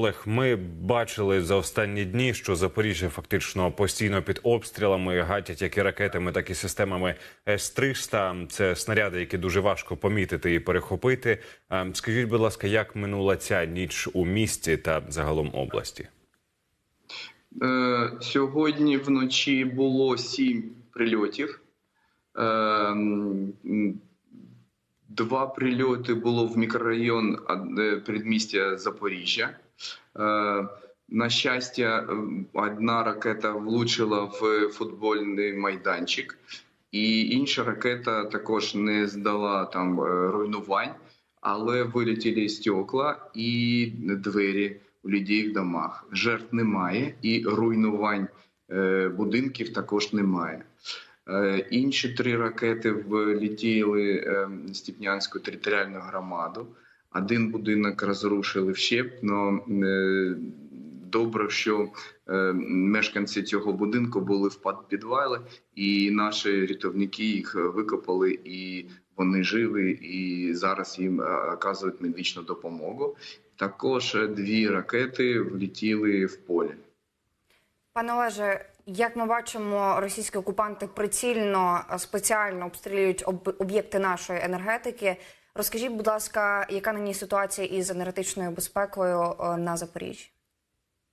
Олег, ми бачили за останні дні, що Запоріжжя фактично постійно під обстрілами гатять як і ракетами, так і системами С-300. Це снаряди, які дуже важко помітити і перехопити. Скажіть, будь ласка, як минула ця ніч у місті та загалом області? Е, Сьогодні вночі було сім прильотів. Е, Два прильоти було в мікрорайон передмістя Запоріжжя. Е, На щастя, одна ракета влучила в футбольний майданчик, і інша ракета також не здала там е, руйнувань, але вилетіли стекла і двері у людей в домах. Жертв немає і руйнувань е, будинків також немає. Інші три ракети влетіли е, в Степнянську територіальну громаду. Один будинок розрушили вщеп, але добре, що е, мешканці цього будинку були в підвалі, і наші рятівники їх викопали, і вони живі, і зараз їм е, оказують медичну допомогу. Також е, дві ракети влетіли в поле. Пане Олеже, як ми бачимо, російські окупанти прицільно е, спеціально обстрілюють об- об'єкти нашої енергетики. Розкажіть, будь ласка, яка нині ситуація із енергетичною безпекою е, на Запоріжжі?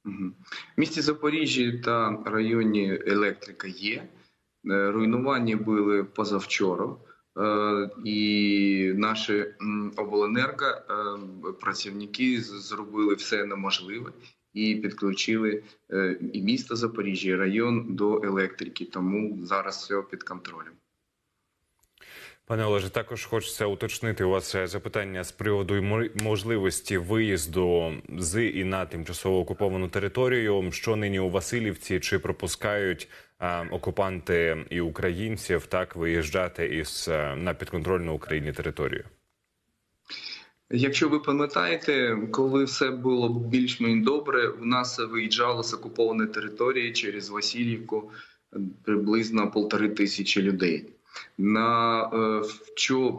В місті Запоріжжі та районі електрика є. Е, Руйнування були позавчора. Е, І наші обленерго працівники зробили все неможливе і підключили і місто Запоріжжя, і район до електрики. Тому зараз все під контролем. Пане Олеже, також хочеться уточнити у вас е, запитання з приводу можливості виїзду з і на тимчасово окуповану територію. Що нині у Васильівці? Чи пропускають е, окупанти і українців так виїжджати із е, на підконтрольну Україні територію? Якщо ви пам'ятаєте, коли все було більш-менш добре, у нас виїжджало з окупованої території через Васильівку приблизно полтори тисячі людей. На е,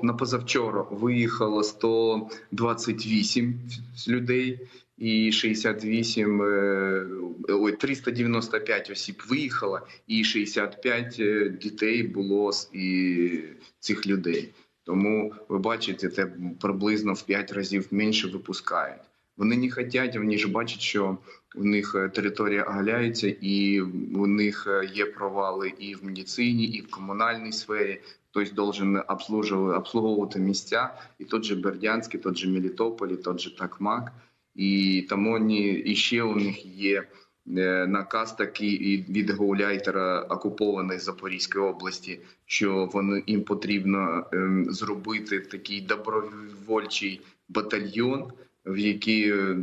на позавчора виїхало 128 людей і 68, е, ой, 395 осіб виїхало, і 65 е, дітей було з і цих людей. Тому ви бачите, це приблизно в 5 разів менше випускають. Вони не хочуть, вони ж бачать, що у них е, територія оголяється, і у них е, є провали і в медицині, і в комунальній сфері. Хтось должен обслуживати, обслуговувати місця, і тот же Бердянськ, і тот же Мелітополь, тот же Такмак. І тому вони, і ще у них є е, наказ такий від гауляйтера окупованої Запорізької області, що вони їм потрібно ем, зробити такий добровольчий батальйон, в який е,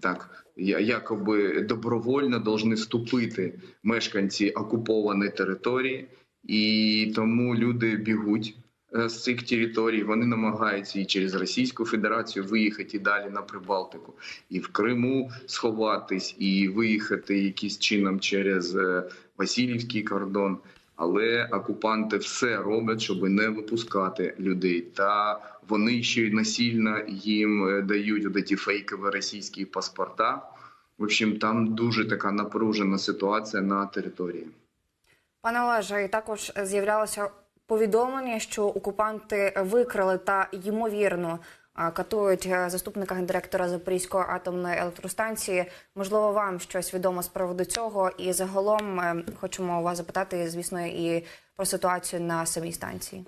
так якоби добровольно повинні вступити мешканці окупованої території, і тому люди бігуть е, з цих територій. Вони намагаються і через Російську Федерацію виїхати і далі на Прибалтику, і в Криму сховатись, і виїхати якимось чином через е, Васильівський кордон. Але окупанти все роблять, щоб не випускати людей. Та вони ще й насильно їм е, дають ці фейкові російські паспорта. В общем, там дуже така напружена ситуація на території. Пане Олеже, і також з'являлося повідомлення, що окупанти викрили та ймовірно катують е, заступника гендиректора Запорізької атомної електростанції. Можливо, вам щось відомо з приводу цього, і загалом е, хочемо вас запитати, звісно, і про ситуацію на самій станції.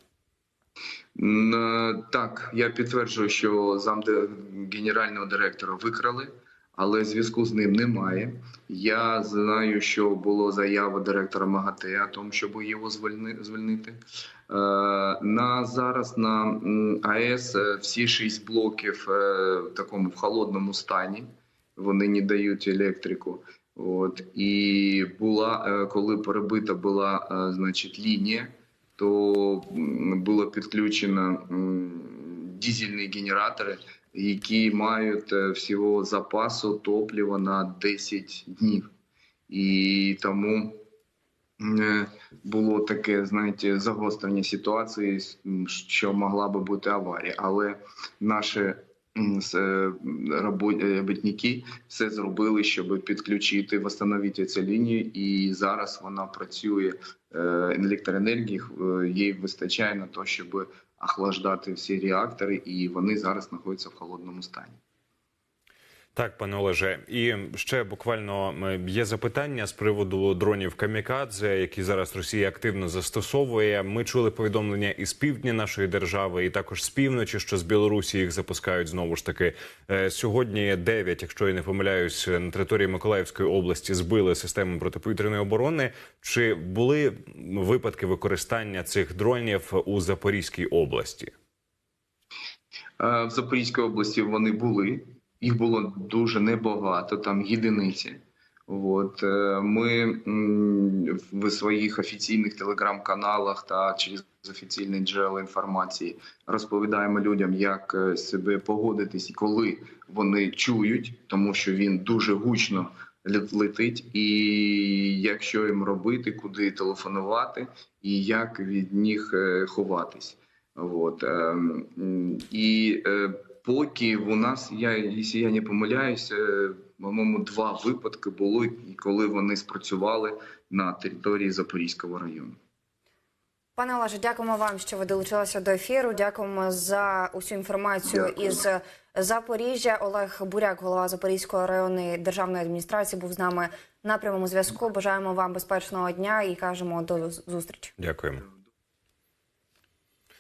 Е, Так, я підтверджую, що замде генерального директора викрали, але зв'язку з ним немає. Я знаю, що було заява директора МАГАТЕ о тому, щоб його звільнити. Е, На зараз на АЕС е, всі шість блоків е, в такому в холодному стані. Вони не дають електрику. От і була коли перебита була значить лінія, то було підключено дизельні генератори, які мають е, всього запасу топлива на 10 днів. І тому е, було таке, знаєте, загострення ситуації, що могла би бути аварія. Але наші е, робітники все зробили, щоб підключити, встановити цю лінію, і зараз вона працює електроенергії. Їй вистачає на те, щоб охлаждати всі реактори, і вони зараз знаходяться в холодному стані. Так, пане Олеже, і ще буквально є запитання з приводу дронів Камікадзе, які зараз Росія активно застосовує. Ми чули повідомлення із півдня нашої держави, і також з півночі, що з Білорусі їх запускають знову ж таки. Е, Сьогодні 9, якщо я не помиляюсь, на території Миколаївської області збили систему протиповітряної оборони. Чи були випадки використання цих дронів у Запорізькій області? Е, В Запорізькій області вони були. Їх було дуже небагато, там єдиниці. От е, ми в своїх офіційних телеграм-каналах та через офіційні джерела інформації розповідаємо людям, як е, себе поводитись і коли вони чують, тому що він дуже гучно ле- летить, і якщо їм робити, куди телефонувати, і як від них е, ховатись. Вот. ем, І поки у нас, я, якщо я не помиляюся, по-моєму, два випадки було, і коли вони спрацювали на території Запорізького району. Пане Олеже, дякуємо вам, що ви долучилися до ефіру. Дякуємо за усю інформацію Дякую. із Запоріжжя. Олег Буряк, голова Запорізької районної державної адміністрації, був з нами на прямому зв'язку. Бажаємо вам безпечного дня і кажемо до зустрічі. Дякуємо.